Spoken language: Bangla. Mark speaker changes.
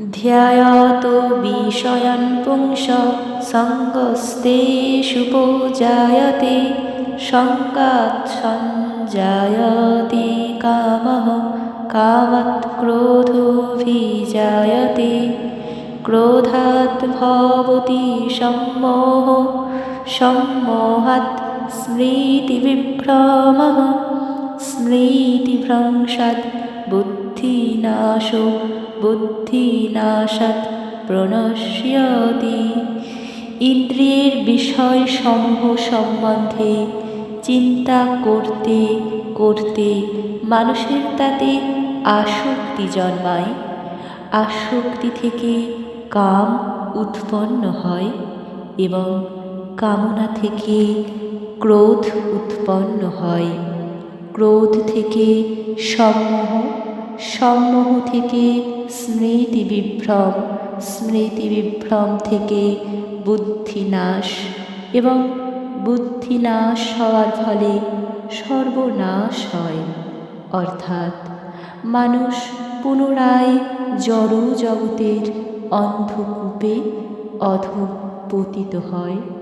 Speaker 1: ধ্যায়াত বিষয়ন পুংস সঙ্গস্তে সুপজায়তে শঙ্কাত সঞ্জায়তে কামহ কামত ক্রোধোভিজায়তে ক্রোধাত ভবতি সম্মোহ সম্মোহাত স্মৃতি ভ্রংশাত বুদ্ধি বুদ্ধিনাশো বুদ্ধিনাশাৎ প্রণশ্যতি। ইন্দ্রিয়ের বিষয় সমূহ সম্বন্ধে চিন্তা করতে করতে মানুষের তাতে আসক্তি জন্মায়। আসক্তি থেকে কাম উৎপন্ন হয় এবং কামনা থেকে ক্রোধ উৎপন্ন হয়। ক্রোধ থেকে সম্মোহ সম্মোহ থেকে স্মৃতি বিভ্রম স্মৃতি বিভ্রম থেকে বুদ্ধিনাশ এবং বুদ্ধিনাশ হওয়ার ফলে সর্বনাশ হয়। অর্থাৎ মানুষ পুনরায় জড় জগতের অন্ধকূপে অধপতিত হয়।